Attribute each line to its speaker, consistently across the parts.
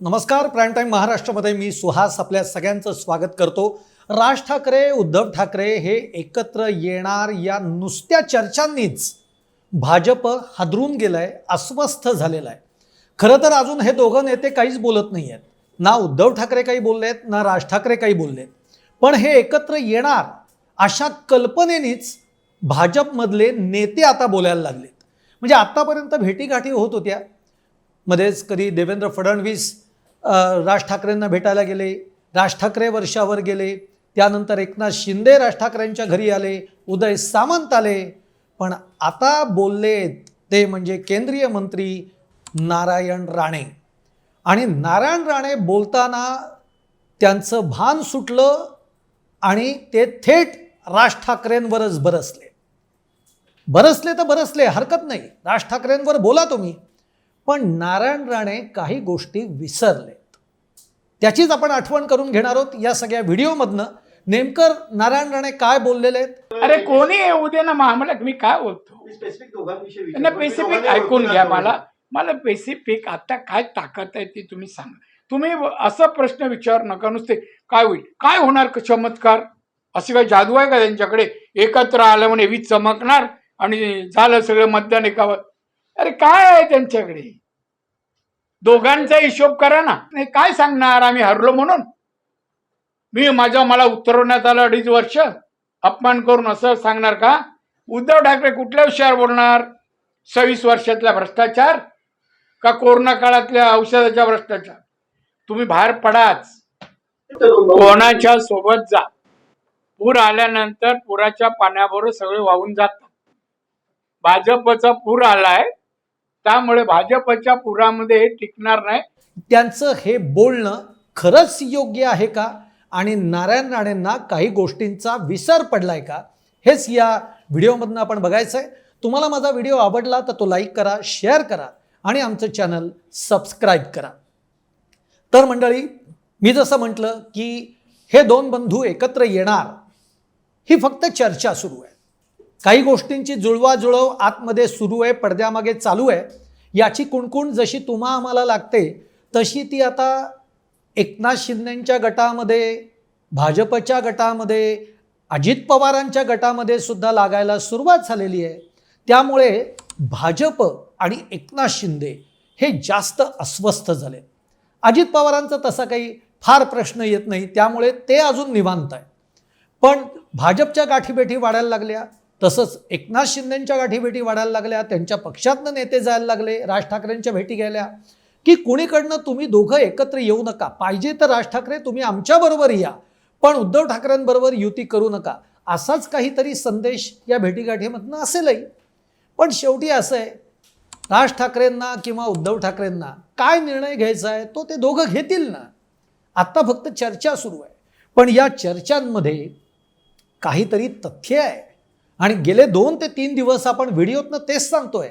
Speaker 1: नमस्कार prime time महाराष्ट्रामध्ये मी सुहास आपल्या सगळ्यांचं स्वागत करतो. राज ठाकरे उद्धव ठाकरे हे एकत्र येणार या नुसत्या चर्चांनीच भाजप हादरून गेलंय अस्वस्थ झालेलं आहे खरं तर अजून हे दोघं नेते काहीच बोलत नाही आहेत ना उद्धव ठाकरे काही बोलले आहेत ना राज ठाकरे काही बोललेत. पण हे एकत्र येणार अशा कल्पनेनीच भाजपमधले नेते आता बोलायला लागलेत. म्हणजे आत्तापर्यंत भेटीगाठी होत होत्या. मध्येच कधी देवेंद्र फडणवीस राज ठाकरेंना भेटायला गेले. राज ठाकरे वर्षावर गेले. त्यानंतर एकनाथ शिंदे राज ठाकरेंच्या घरी आले. उदय सामंत आले. पण आता बोलले ते म्हणजे केंद्रीय मंत्री नारायण राणे. आणि नारायण राणे बोलताना त्यांचं भान सुटलं आणि ते थेट राज ठाकरेंवरच बरसले. बरसले तर बरसले हरकत नाही. राज ठाकरेंवर बोला तुम्ही. पण नारायण राणे काही गोष्टी विसरलेत. त्याचीच आपण आठवण करून घेणार आहोत या सगळ्या व्हिडिओमधनं. नेमकं नारायण राणे काय बोललेले आहेत
Speaker 2: अरे कोणी येऊ दे ना मग आम्हाला मी काय बोलतो?
Speaker 3: स्पेसिफिक दोघांविषयी
Speaker 2: त्यांना
Speaker 3: विचारलं.
Speaker 2: पेसिफिक
Speaker 3: दोघांनी
Speaker 2: ऐकून घ्या. मला. मला पेसिफिक आता काय ताकद आहे ती तुम्ही सांगा. तुम्ही असा प्रश्न विचार नका. नुसते काय होईल? काय होणार क- चमत्कार? अशी काय जादू आहे का त्यांच्याकडे? एकत्र आलं म्हणे वीज चमकणार आणि झालं सगळं मतदान एकावर. अरे काय आहे त्यांच्याकडे? दोघांचा हिशोब करा ना. नाही काय सांगणार? आम्ही हरलो म्हणून. मी माझ्या मला उतरवण्यात आलं अडीच वर्ष. अपमान करून असं सांगणार का? उद्धव ठाकरे कुठल्या विषयावर बोलणार? सव्वीस वर्षातला भ्रष्टाचार का कोरोना काळातल्या औषधाच्या भ्रष्टाचार? तुम्ही बाहेर पडाच. कोणाच्या सोबत जा. पूर आल्यानंतर पुराच्या पाण्याबरोबर सगळे वाहून जातात. भाजपचा पूर आलाय. त्यामुळे भाजपच्या पुरामध्ये टिकणार नाही.
Speaker 1: त्यांचं हे बोलणं खरंच योग्य आहे का? आणि नारायण राणेंना काही गोष्टींचा विसर पडलाय का? हेच या व्हिडिओमधनं आपण बघायचं आहे तुम्हाला माझा व्हिडिओ आवडला तर तो लाईक करा शेअर करा आणि आमचं चॅनल सबस्क्राईब करा. तर मंडळी मी जसं म्हटलं की हे दोन बंधू एकत्र येणार ही फक्त चर्चा सुरू आहे. काही गोष्टींची जुळवाजुळव आतमध्ये सुरू आहे पडद्यामागे चालू आहे. याची कुणकुण जशी तुम्हा आम्हाला लागते तशी ती आता एकनाथ शिंदेंच्या गटामध्ये भाजपच्या गटामध्ये अजित पवारांच्या गटामध्ये सुद्धा लागायला सुरुवात झालेली आहे. त्यामुळे भाजप आणि एकनाथ शिंदे हे जास्त अस्वस्थ झाले. अजित पवारांचा तसा काही फार प्रश्न येत नाही त्यामुळे ते अजून निवांत आहे. पण भाजपच्या गाठीबेठी वाढायला लागल्या तसंच एकनाथ शिंदेंच्या गाठीभेटी वाढायला लागल्या त्यांच्या पक्षातनं नेते जायला लागले राज ठाकरेंच्या भेटी घ्यायला की कुणीकडनं तुम्ही दोघं एकत्र येऊ नका पाहिजे तर राज ठाकरे तुम्ही आमच्याबरोबर या पण उद्धव ठाकरेंबरोबर युती करू नका. असाच काहीतरी संदेश या भेटीगाठीमधनं असेलही. पण शेवटी असं आहे राज ठाकरेंना किंवा उद्धव ठाकरेंना काय निर्णय घ्यायचा आहे तो ते दोघं घेतील ना. आत्ता फक्त चर्चा सुरू आहे. पण या चर्चांमध्ये काहीतरी तथ्य आहे. आणि गेले दोन ते तीन दिवस आपण व्हिडिओतनं तेच सांगतोय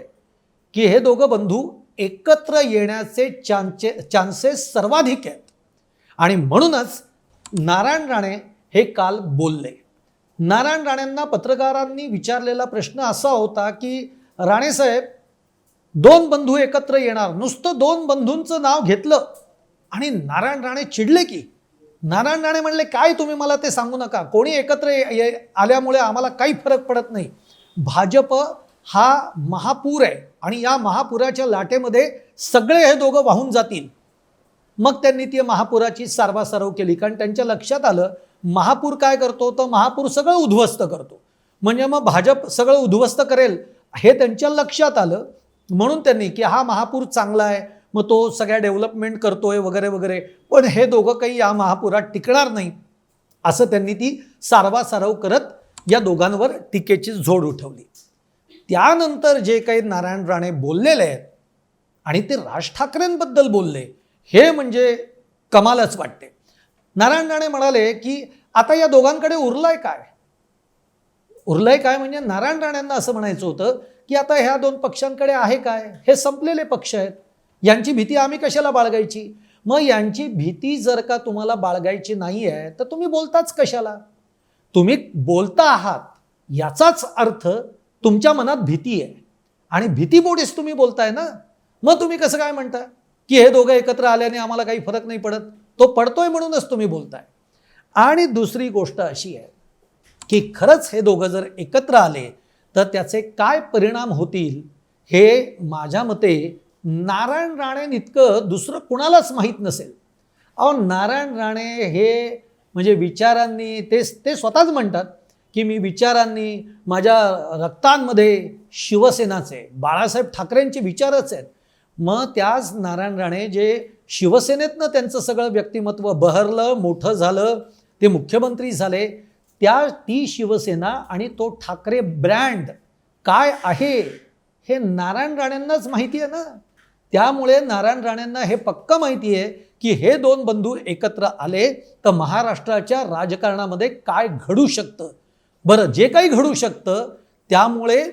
Speaker 1: की हे दोघं बंधू एकत्र येण्याचे चान्चे चान्सेस सर्वाधिक आहेत. आणि म्हणूनच नारायण राणे हे काल बोलले. नारायण राणेंना पत्रकारांनी विचारलेला प्रश्न असा होता की राणेसाहेब दोन बंधू एकत्र येणार. नुसतं दोन बंधूंचं नाव घेतलं आणि नारायण राणे चिडले की? नारायण राणे म्हणले काय तुम्ही मला ते सांगू नका. कोणी एकत्र ये- आल्यामुळे आम्हाला काही फरक पडत नाही. भाजप हा महापूर आहे आणि या महापुराच्या लाटेमध्ये सगळे हे दोघं वाहून जातील. मग त्यांनी ती महापुराची सारवासारव केली. कारण त्यांच्या लक्षात आलं महापूर काय करतो? तर महापूर सगळं उद्ध्वस्त करतो. म्हणजे मग भाजप सगळं उद्ध्वस्त करेल हे त्यांच्या लक्षात आलं. म्हणून त्यांनी की हा महापूर चांगला आहे मग तो सगळ्या डेव्हलपमेंट करतोय वगैरे वगैरे. पण हे दोघं काही या महापुरात टिकणार नाही. असं त्यांनी ती सारवासारव करत या दोघांवर टीकेची झोड उठवली. त्यानंतर जे काही नारायण राणे बोललेले आहेत आणि ते राज ठाकरेंबद्दल बोलले हे म्हणजे कमालच वाटते. नारायण राणे म्हणाले की आता या दोघांकडे उरलंय काय? उरलंय काय म्हणजे नारायण राणेंना असं म्हणायचं होतं की आता ह्या दोन पक्षांकडे आहे काय? हे संपलेले पक्ष आहेत. यांची भीती आम्ही कशाला बाळगायची? मग यांची भीती जर का तुम्हाला बाळगायची नाही आहे तर तुम्ही बोलताच कशाला? तुम्ही बोलता आहात याचाच अर्थ तुमच्या मनात भीती आहे. आणि भीतीपोटीच तुम्ही बोलताय ना? मग तुम्ही कसं काय म्हणता? की हे दोघं एकत्र आल्याने आम्हाला काही फरक नाही पडत. तो पडतोय म्हणूनच तुम्ही बोलताय. आणि दुसरी गोष्ट अशी आहे की खरंच हे दोघं जर एकत्र आले तर त्याचे काय परिणाम होतील हे माझ्या मते नारायण राणे इतकं दुसरं कुणालाच माहीत नसेल. अहो नारायण राणे हे म्हणजे विचारांनी ते ते स्वतःच म्हणतात की मी विचारांनी माझ्या रक्तांमध्ये शिवसेनाचे बाळासाहेब ठाकरेंचे विचारच आहेत. मग त्याच नारायण राणे जे शिवसेनेतनं त्यांचं सगळं व्यक्तिमत्व बहरलं मोठं झालं ते मुख्यमंत्री झाले त्या ती शिवसेना आणि तो ठाकरे ब्रँड काय आहे हे नारायण राणेंनाच माहिती आहे ना? त्यामुळे नारायण राणेंना हे पक्क माहिती आहे की हे दोन बंधू एकत्र आले तर महाराष्ट्राच्या राजकारणामध्ये काय घडू शकतं? बरं जे काही घडू शकतं त्यामुळे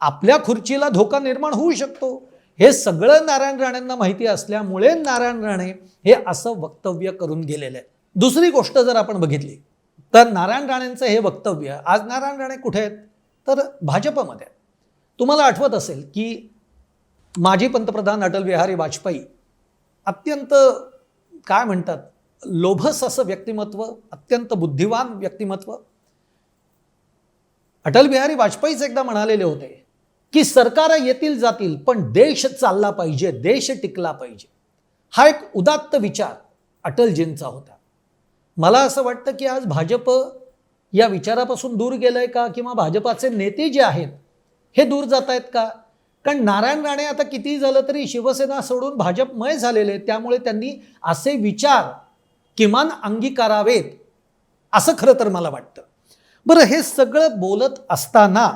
Speaker 1: आपल्या खुर्चीला धोका निर्माण होऊ शकतो. हे सगळं नारायण राणेंना माहिती असल्यामुळे नारायण राणे हे असं वक्तव्य करून गेलेले आहे दुसरी गोष्ट जर आपण बघितली तर नारायण राणेंचं हे वक्तव्य आज नारायण राणे कुठे आहेत? तर भाजपमध्ये तुम्हाला आठवत असेल की माजी पंतप्रधान अटल बिहारी वाजपेयी अत्यंत काय म्हणतात लोभस असं व्यक्तिमत्व अत्यंत बुद्धिवान व्यक्तिमत्व. अटल बिहारी वाजपेयीच एकदा म्हणालेले होते की सरकार येतील जातील पण देश चालला पाहिजे देश टिकला पाहिजे. हा एक उदात्त विचार अटलजींचा होता. मला असं वाटतं की आज भाजप या विचारापासून दूर गेलंय का किंवा भाजपाचे नेते जे आहेत हे दूर जात आहेत का? कारण नारायण राणे आता कितीही झालं तरी शिवसेना सोडून भाजपमय झालेले त्यामुळे त्यांनी असे विचार किमान अंगीकारावेत असं खरं तर मला वाटतं. बरं हे सगळं बोलत असताना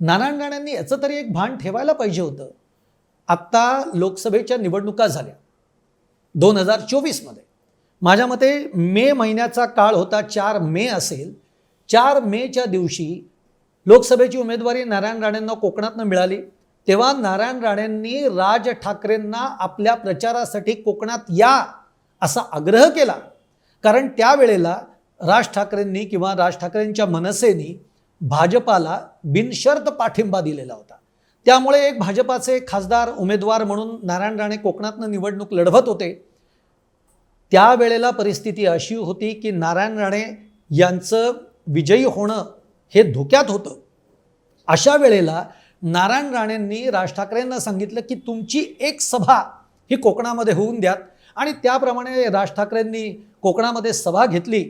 Speaker 1: नारायण राणेंनी याचं तरी एक भान ठेवायला पाहिजे होतं. आत्ता लोकसभेच्या निवडणुका झाल्या. दोन हजार चोवीसमध्ये. माझ्या मते मे महिन्याचा काळ होता चार मे असेल. चार मेच्या दिवशी लोकसभेची उमेदवारी नारायण राणेंना कोकणातनं मिळाली. तेव्हा नारायण राणेंनी राज ठाकरेंना आपल्या प्रचारासाठी कोकणात या असा आग्रह केला. कारण त्यावेळेला राज ठाकरेंनी किंवा राज ठाकरेंच्या मनसेनी भाजपाला बिनशर्त पाठिंबा दिलेला होता. त्यामुळे एक भाजपाचे खासदार उमेदवार म्हणून नारायण राणे कोकणातनं निवडणूक लढवत होते. त्यावेळेला परिस्थिती अशी होती की नारायण राणे यांचं विजयी होणं हे धोक्यात होतं. अशा वेळेला नारायण राणेंनी राज ठाकरेंना सांगितलं की तुमची एक सभा ही कोकणामध्ये होऊन द्यात आणि त्याप्रमाणे राज ठाकरेंनी कोकणामध्ये सभा घेतली.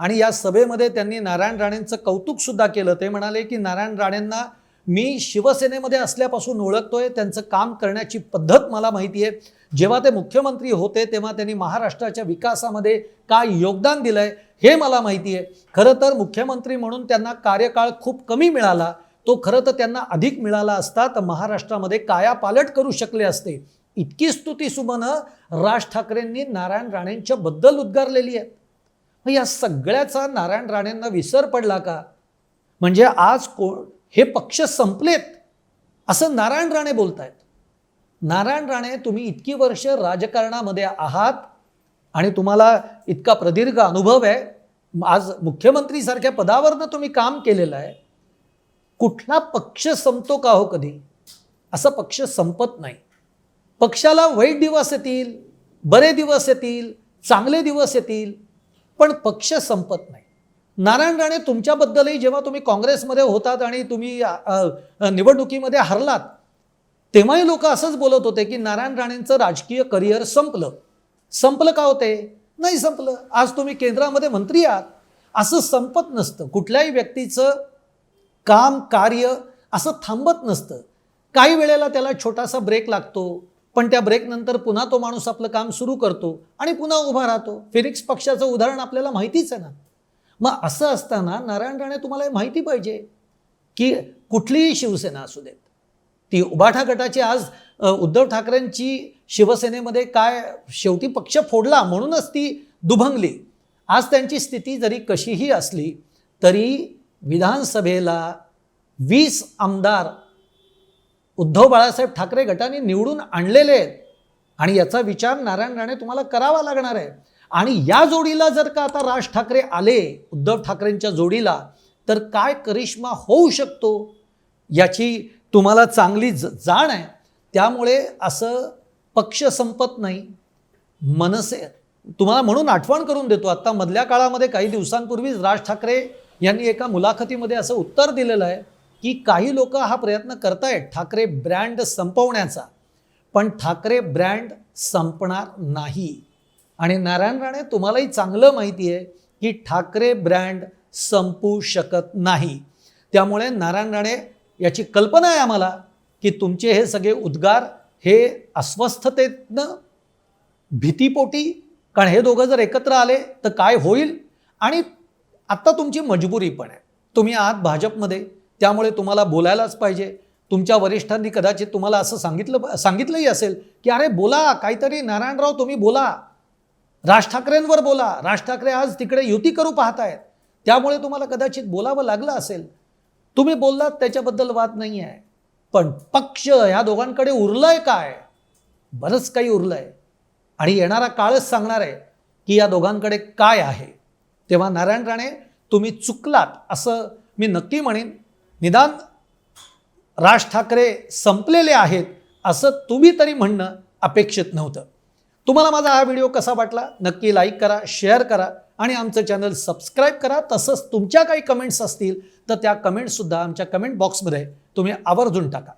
Speaker 1: आणि या सभेमध्ये त्यांनी नारायण राणेंचं कौतुकसुद्धा केलं. ते म्हणाले की नारायण राणेंना मी शिवसेनेमध्ये असल्यापासून ओळखतोय. त्यांचं काम करण्याची पद्धत मला माहिती आहे जेव्हा ते मुख्यमंत्री होते तेव्हा त्यांनी महाराष्ट्राच्या विकासामध्ये काय योगदान दिलं आहे हे मला माहिती आहे. खरं तर मुख्यमंत्री म्हणून त्यांना कार्यकाळ खूप कमी मिळाला. तो खरं तर त्यांना अधिक मिळाला असता तर महाराष्ट्रामध्ये कायापालट करू शकले असते. इतकी स्तुती सुमनं राज ठाकरेंनी नारायण राणेंच्या बद्दल उद्गारलेली आहे. मग या सगळ्याचा नारायण राणेंना विसर पडला का? म्हणजे आज को हे पक्ष संपलेत असं नारायण राणे बोलतायत. नारायण राणे तुम्ही इतकी वर्ष राजकारणामध्ये आहात आणि तुम्हाला इतका प्रदीर्घ अनुभव आहे. आज मुख्यमंत्रीसारख्या पदावरनं तुम्ही काम केलेलं आहे. कुठला पक्ष संपतो का हो कधी? असं पक्ष संपत नाही. पक्षाला वाईट दिवस येतील बरे दिवस येतील चांगले दिवस येतील पण पक्ष संपत नाही. नारायण राणे तुमच्याबद्दलही जेव्हा तुम्ही काँग्रेसमध्ये होतात आणि तुम्ही निवडणुकीमध्ये हरलात तेव्हाही लोक असंच बोलत होते की नारायण राणेंचं राजकीय करिअर संपलं. संपलं का होते नाही संपलं. आज तुम्ही केंद्रामध्ये मंत्री आहात. असं संपत नसतं. कुठल्याही व्यक्तीचं काम कार्य असं थांबत नसतं. काही वेळेला त्याला छोटासा ब्रेक लागतो पण त्या ब्रेकनंतर पुन्हा तो माणूस आपलं काम सुरू करतो आणि पुन्हा उभा राहतो. फिनिक्स पक्षाचं उदाहरण आपल्याला माहितीच आहे ना. मग असं असताना नारायण राणे तुम्हाला हे माहिती पाहिजे की कुठलीही शिवसेना असू देत ती उबाठा गटाची आज उद्धव ठाकरेंची शिवसेनेमध्ये काय शेवटी पक्ष फोडला म्हणूनच ती दुभंगली. आज त्यांची स्थिती जरी कशीही असली तरी विधानसभेला वीस आमदार उद्धव बाळासाहेब ठाकरे गटाने निवडून आणलेले आहेत. आणि याचा विचार नारायण राणे तुम्हाला करावा लागणार आहे. आणि या जोडीला जर का आता राज ठाकरे आले उद्धव ठाकरेंच्या जोडीला तर काय करिश्मा होऊ शकतो? याची तुम्हाला चांगली ज जाण आहे. त्यामुळे असं पक्ष संपत नाही. मनसे तुम्हाला म्हणून आठवण करून देतो. आत्ता मधल्या काळामध्ये काही दिवसांपूर्वीच राज ठाकरे यांनी एका मुलाखतीमध्ये असं उत्तर दिलेलं आहे की काही लोक हा प्रयत्न करतायत ठाकरे ब्रँड संपवण्याचा. पण ठाकरे ब्रँड संपणार नाही. आणि नारायण राणे तुम्हालाही चांगलं माहिती आहे की ठाकरे ब्रँड संपू शकत नाही. त्यामुळे नारायण राणे याची कल्पना आहे आम्हाला की तुमचे हे सगळे उद्गार हे अस्वस्थतेतनं भीतीपोटी कारण हे दोघं जर एकत्र आले तर काय होईल? आणि आत्ता तुमची मजबुरी पण आहे. तुम्ही आहात भाजपमध्ये त्यामुळे तुम्हाला बोलायलाच पाहिजे. तुमच्या वरिष्ठांनी कदाचित तुम्हाला असं सांगितलं सांगितलंही असेल की अरे बोला काहीतरी नारायणराव तुम्ही बोला. राज ठाकरेंवर बोला. राज ठाकरे आज तिकडे युती करू पाहतायत. त्यामुळे तुम्हाला कदाचित बोलावं लागलं असेल. तुम्ही बोललात त्याच्याबद्दल वाद नाही आहे पण पक्ष ह्या दोघांकडे उरलंय काय? बरंच काही उरलंय. आणि येणारा काळच सांगणार आहे की या दोघांकडे काय आहे. तेव्हा नारायण राणे तुम्ही चुकलात असं मी नक्की म्हणेन. निदान राज ठाकरे संपलेले आहेत असं तुम्ही तरी म्हणणं अपेक्षित नव्हतं. तुम्हाला माझा हा व्हिडिओ कसा वाटला? नक्की लाईक करा शेअर करा आणि आमचं चॅनल सबस्क्राईब करा. तसंच तुमच्या काही कमेंट्स असतील तर त्या कमेंट्ससुद्धा आमच्या कमेंट बॉक्समध्ये तुम्ही आवर्जून टाका.